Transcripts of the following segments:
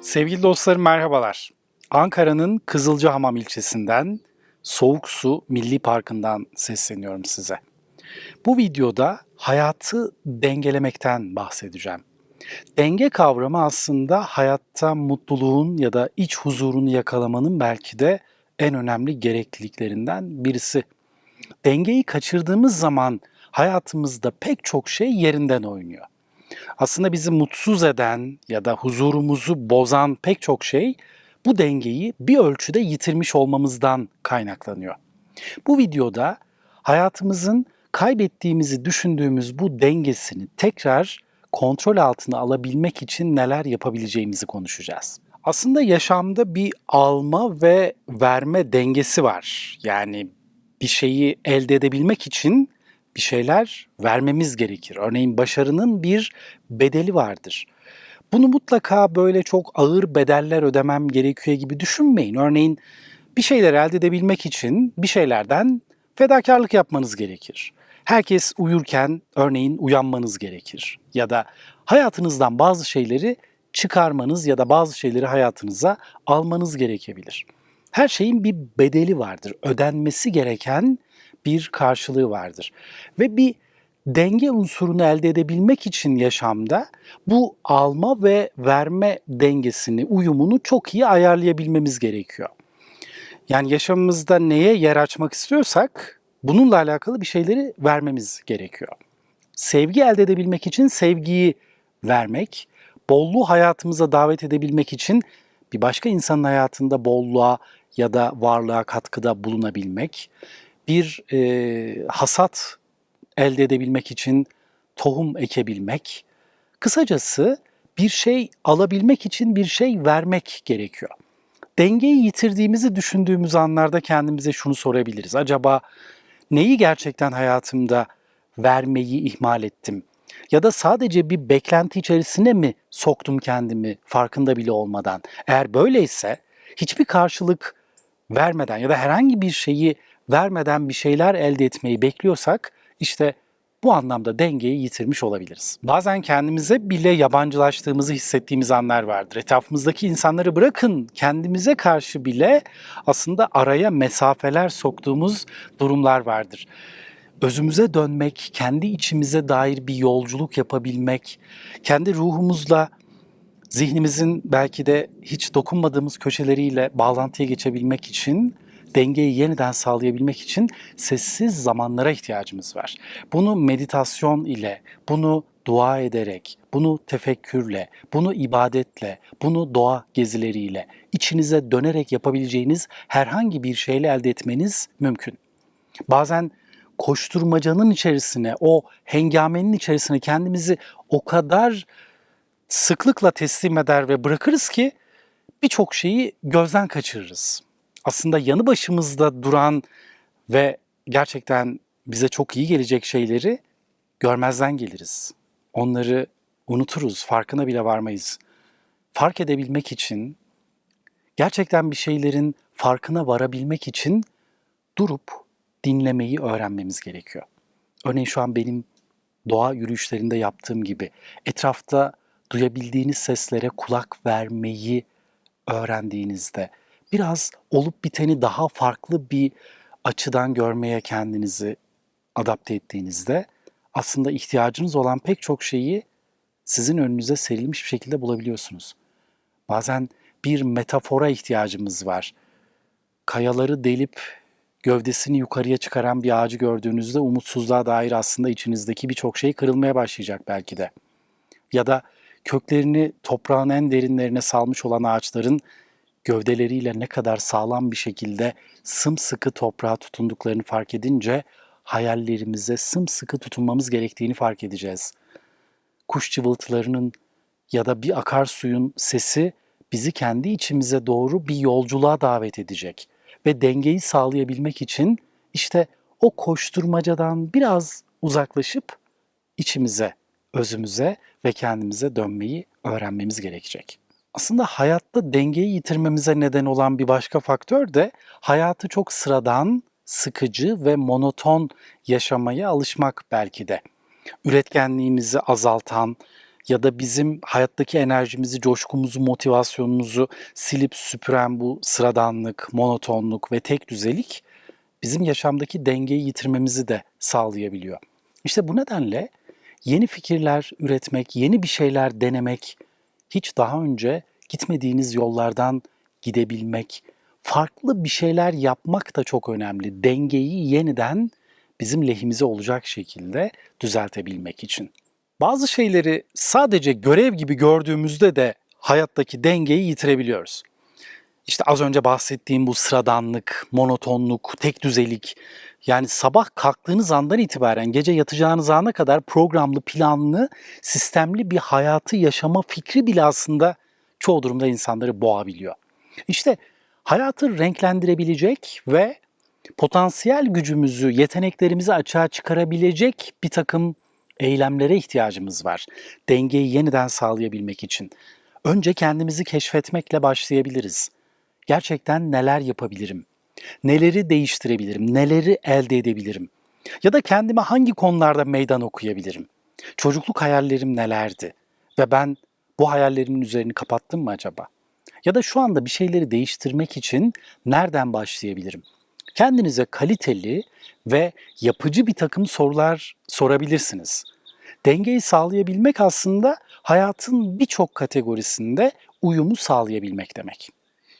Sevgili dostlarım merhabalar. Ankara'nın Kızılcahamam ilçesinden Soğuk Su Milli Parkı'ndan sesleniyorum size. Bu videoda hayatı dengelemekten bahsedeceğim. Denge kavramı aslında hayatta mutluluğun ya da iç huzurunu yakalamanın belki de en önemli gerekliliklerinden birisi. Dengeyi kaçırdığımız zaman hayatımızda pek çok şey yerinden oynuyor. Aslında bizi mutsuz eden ya da huzurumuzu bozan pek çok şey bu dengeyi bir ölçüde yitirmiş olmamızdan kaynaklanıyor. Bu videoda hayatımızın kaybettiğimizi düşündüğümüz bu dengesini tekrar kontrol altına alabilmek için neler yapabileceğimizi konuşacağız. Aslında yaşamda bir alma ve verme dengesi var. Yani bir şeyi elde edebilmek için bir şeyler vermemiz gerekir. Örneğin başarının bir bedeli vardır. Bunu mutlaka böyle çok ağır bedeller ödemem gerekiyor gibi düşünmeyin. Örneğin bir şeyler elde edebilmek için bir şeylerden fedakarlık yapmanız gerekir. Herkes uyurken örneğin uyanmanız gerekir. Ya da hayatınızdan bazı şeyleri çıkarmanız ya da bazı şeyleri hayatınıza almanız gerekebilir. Her şeyin bir bedeli vardır. Ödenmesi gereken bir karşılığı vardır. Ve bir denge unsurunu elde edebilmek için yaşamda bu alma ve verme dengesini, uyumunu çok iyi ayarlayabilmemiz gerekiyor. Yani yaşamımızda neye yer açmak istiyorsak bununla alakalı bir şeyleri vermemiz gerekiyor. Sevgi elde edebilmek için sevgiyi vermek, bolluğu hayatımıza davet edebilmek için bir başka insanın hayatında bolluğa ya da varlığa katkıda bulunabilmek, bir e, hasat elde edebilmek için tohum ekebilmek, kısacası bir şey alabilmek için bir şey vermek gerekiyor. Dengeyi yitirdiğimizi düşündüğümüz anlarda kendimize şunu sorabiliriz. Acaba neyi gerçekten hayatımda vermeyi ihmal ettim? Ya da sadece bir beklenti içerisine mi soktum kendimi farkında bile olmadan? Eğer böyleyse hiçbir karşılık vermeden ya da herhangi bir şeyi vermeden bir şeyler elde etmeyi bekliyorsak işte bu anlamda dengeyi yitirmiş olabiliriz. Bazen kendimize bile yabancılaştığımızı hissettiğimiz anlar vardır. Etrafımızdaki insanları bırakın kendimize karşı bile aslında araya mesafeler soktuğumuz durumlar vardır. Özümüze dönmek, kendi içimize dair bir yolculuk yapabilmek, kendi ruhumuzla zihnimizin belki de hiç dokunmadığımız köşeleriyle bağlantıya geçebilmek için dengeyi yeniden sağlayabilmek için sessiz zamanlara ihtiyacımız var. Bunu meditasyon ile, bunu dua ederek, bunu tefekkürle, bunu ibadetle, bunu doğa gezileriyle, içinize dönerek yapabileceğiniz herhangi bir şeyle elde etmeniz mümkün. Bazen koşturmacanın içerisine, o hengamenin içerisine kendimizi o kadar sıklıkla teslim eder ve bırakırız ki birçok şeyi gözden kaçırırız aslında yanı başımızda duran ve gerçekten bize çok iyi gelecek şeyleri görmezden geliriz. Onları unuturuz, farkına bile varmayız. Fark edebilmek için, gerçekten bir şeylerin farkına varabilmek için durup dinlemeyi öğrenmemiz gerekiyor. Örneğin şu an benim doğa yürüyüşlerinde yaptığım gibi etrafta duyabildiğiniz seslere kulak vermeyi öğrendiğinizde biraz olup biteni daha farklı bir açıdan görmeye kendinizi adapte ettiğinizde aslında ihtiyacınız olan pek çok şeyi sizin önünüze serilmiş bir şekilde bulabiliyorsunuz. Bazen bir metafora ihtiyacımız var. Kayaları delip gövdesini yukarıya çıkaran bir ağacı gördüğünüzde umutsuzluğa dair aslında içinizdeki birçok şey kırılmaya başlayacak belki de. Ya da köklerini toprağın en derinlerine salmış olan ağaçların gövdeleriyle ne kadar sağlam bir şekilde sımsıkı toprağa tutunduklarını fark edince hayallerimize sımsıkı tutunmamız gerektiğini fark edeceğiz. Kuş cıvıltılarının ya da bir akarsuyun sesi bizi kendi içimize doğru bir yolculuğa davet edecek ve dengeyi sağlayabilmek için işte o koşturmacadan biraz uzaklaşıp içimize, özümüze ve kendimize dönmeyi öğrenmemiz gerekecek. Aslında hayatta dengeyi yitirmemize neden olan bir başka faktör de hayatı çok sıradan, sıkıcı ve monoton yaşamaya alışmak belki de. Üretkenliğimizi azaltan ya da bizim hayattaki enerjimizi, coşkumuzu, motivasyonumuzu silip süpüren bu sıradanlık, monotonluk ve tek düzelik bizim yaşamdaki dengeyi yitirmemizi de sağlayabiliyor. İşte bu nedenle yeni fikirler üretmek, yeni bir şeyler denemek, hiç daha önce gitmediğiniz yollardan gidebilmek, farklı bir şeyler yapmak da çok önemli. Dengeyi yeniden bizim lehimize olacak şekilde düzeltebilmek için. Bazı şeyleri sadece görev gibi gördüğümüzde de hayattaki dengeyi yitirebiliyoruz. İşte az önce bahsettiğim bu sıradanlık, monotonluk, tek düzelik, yani sabah kalktığınız andan itibaren gece yatacağınız ana kadar programlı, planlı, sistemli bir hayatı yaşama fikri bile aslında çoğu durumda insanları boğabiliyor. İşte hayatı renklendirebilecek ve potansiyel gücümüzü, yeteneklerimizi açığa çıkarabilecek bir takım eylemlere ihtiyacımız var. Dengeyi yeniden sağlayabilmek için. Önce kendimizi keşfetmekle başlayabiliriz. Gerçekten neler yapabilirim? Neleri değiştirebilirim? Neleri elde edebilirim? Ya da kendime hangi konularda meydan okuyabilirim? Çocukluk hayallerim nelerdi? Ve ben bu hayallerimin üzerini kapattım mı acaba? Ya da şu anda bir şeyleri değiştirmek için nereden başlayabilirim? Kendinize kaliteli ve yapıcı bir takım sorular sorabilirsiniz. Dengeyi sağlayabilmek aslında hayatın birçok kategorisinde uyumu sağlayabilmek demek.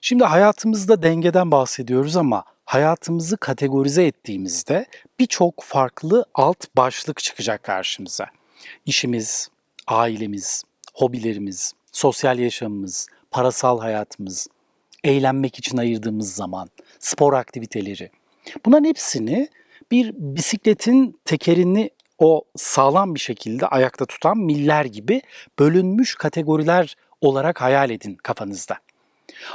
Şimdi hayatımızda dengeden bahsediyoruz ama hayatımızı kategorize ettiğimizde birçok farklı alt başlık çıkacak karşımıza. İşimiz, ailemiz, hobilerimiz, sosyal yaşamımız, parasal hayatımız, eğlenmek için ayırdığımız zaman, spor aktiviteleri. Bunların hepsini bir bisikletin tekerini o sağlam bir şekilde ayakta tutan miller gibi bölünmüş kategoriler olarak hayal edin kafanızda.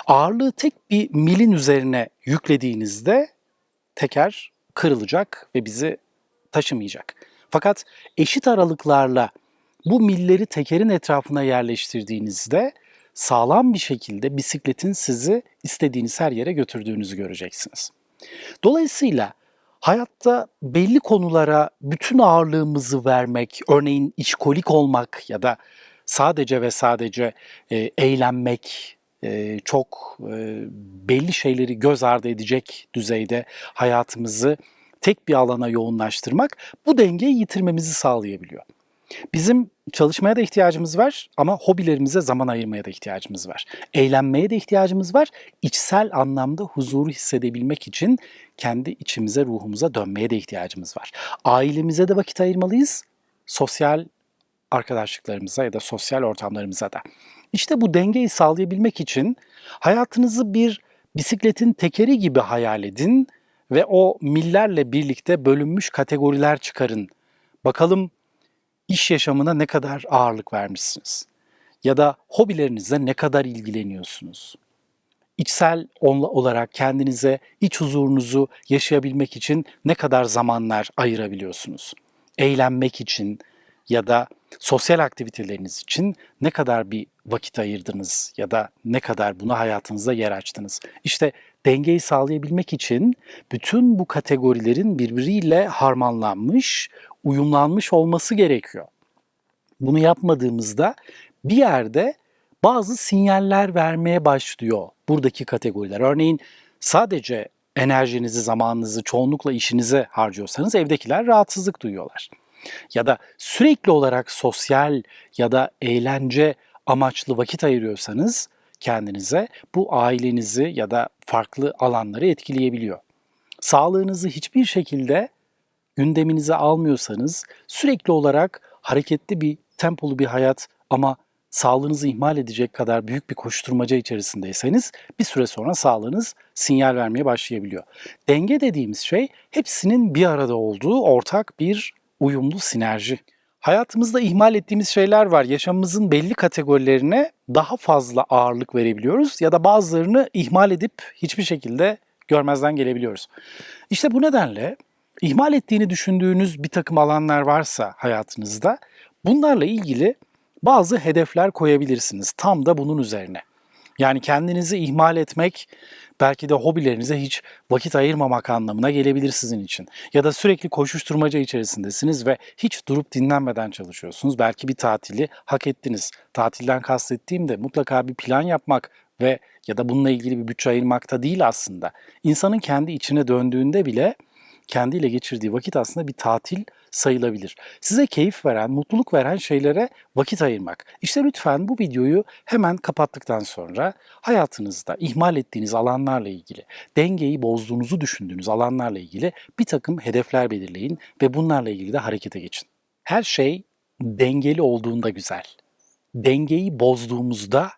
Ağırlığı tek bir milin üzerine yüklediğinizde teker kırılacak ve bizi taşımayacak. Fakat eşit aralıklarla bu milleri tekerin etrafına yerleştirdiğinizde sağlam bir şekilde bisikletin sizi istediğiniz her yere götürdüğünüzü göreceksiniz. Dolayısıyla hayatta belli konulara bütün ağırlığımızı vermek, örneğin işkolik olmak ya da sadece ve sadece e, eğlenmek, e, çok e, belli şeyleri göz ardı edecek düzeyde hayatımızı tek bir alana yoğunlaştırmak bu dengeyi yitirmemizi sağlayabiliyor. Bizim çalışmaya da ihtiyacımız var ama hobilerimize zaman ayırmaya da ihtiyacımız var. Eğlenmeye de ihtiyacımız var. İçsel anlamda huzuru hissedebilmek için kendi içimize, ruhumuza dönmeye de ihtiyacımız var. Ailemize de vakit ayırmalıyız. Sosyal arkadaşlıklarımıza ya da sosyal ortamlarımıza da. İşte bu dengeyi sağlayabilmek için hayatınızı bir bisikletin tekeri gibi hayal edin ve o millerle birlikte bölünmüş kategoriler çıkarın. Bakalım iş yaşamına ne kadar ağırlık vermişsiniz? Ya da hobilerinizle ne kadar ilgileniyorsunuz? İçsel olarak kendinize iç huzurunuzu yaşayabilmek için ne kadar zamanlar ayırabiliyorsunuz? Eğlenmek için ya da sosyal aktiviteleriniz için ne kadar bir vakit ayırdınız ya da ne kadar bunu hayatınızda yer açtınız? İşte dengeyi sağlayabilmek için bütün bu kategorilerin birbiriyle harmanlanmış, uyumlanmış olması gerekiyor. Bunu yapmadığımızda bir yerde bazı sinyaller vermeye başlıyor buradaki kategoriler. Örneğin sadece enerjinizi, zamanınızı çoğunlukla işinize harcıyorsanız evdekiler rahatsızlık duyuyorlar. Ya da sürekli olarak sosyal ya da eğlence amaçlı vakit ayırıyorsanız kendinize bu ailenizi ya da farklı alanları etkileyebiliyor. Sağlığınızı hiçbir şekilde gündeminize almıyorsanız sürekli olarak hareketli bir tempolu bir hayat ama sağlığınızı ihmal edecek kadar büyük bir koşturmaca içerisindeyseniz bir süre sonra sağlığınız sinyal vermeye başlayabiliyor. Denge dediğimiz şey hepsinin bir arada olduğu ortak bir uyumlu sinerji. Hayatımızda ihmal ettiğimiz şeyler var. Yaşamımızın belli kategorilerine daha fazla ağırlık verebiliyoruz ya da bazılarını ihmal edip hiçbir şekilde görmezden gelebiliyoruz. İşte bu nedenle ihmal ettiğini düşündüğünüz bir takım alanlar varsa hayatınızda bunlarla ilgili bazı hedefler koyabilirsiniz tam da bunun üzerine. Yani kendinizi ihmal etmek Belki de hobilerinize hiç vakit ayırmamak anlamına gelebilir sizin için. Ya da sürekli koşuşturmaca içerisindesiniz ve hiç durup dinlenmeden çalışıyorsunuz. Belki bir tatili hak ettiniz. Tatilden kastettiğim de mutlaka bir plan yapmak ve ya da bununla ilgili bir bütçe ayırmakta değil aslında. İnsanın kendi içine döndüğünde bile kendiyle geçirdiği vakit aslında bir tatil sayılabilir. Size keyif veren, mutluluk veren şeylere vakit ayırmak. İşte lütfen bu videoyu hemen kapattıktan sonra hayatınızda ihmal ettiğiniz alanlarla ilgili, dengeyi bozduğunuzu düşündüğünüz alanlarla ilgili bir takım hedefler belirleyin ve bunlarla ilgili de harekete geçin. Her şey dengeli olduğunda güzel. Dengeyi bozduğumuzda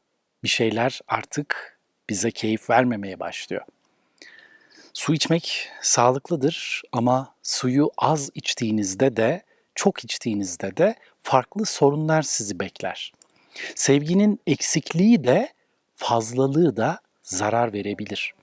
bir şeyler artık bize keyif vermemeye başlıyor. Su içmek sağlıklıdır ama suyu az içtiğinizde de çok içtiğinizde de farklı sorunlar sizi bekler. Sevginin eksikliği de fazlalığı da zarar verebilir.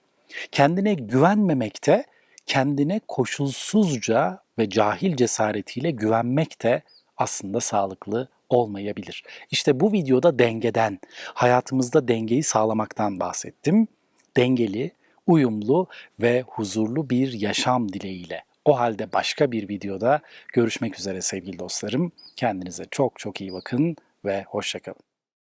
Kendine güvenmemekte, kendine koşulsuzca ve cahil cesaretiyle güvenmek de aslında sağlıklı olmayabilir. İşte bu videoda dengeden, hayatımızda dengeyi sağlamaktan bahsettim. Dengeli, uyumlu ve huzurlu bir yaşam dileğiyle. O halde başka bir videoda görüşmek üzere sevgili dostlarım. Kendinize çok çok iyi bakın ve hoşçakalın.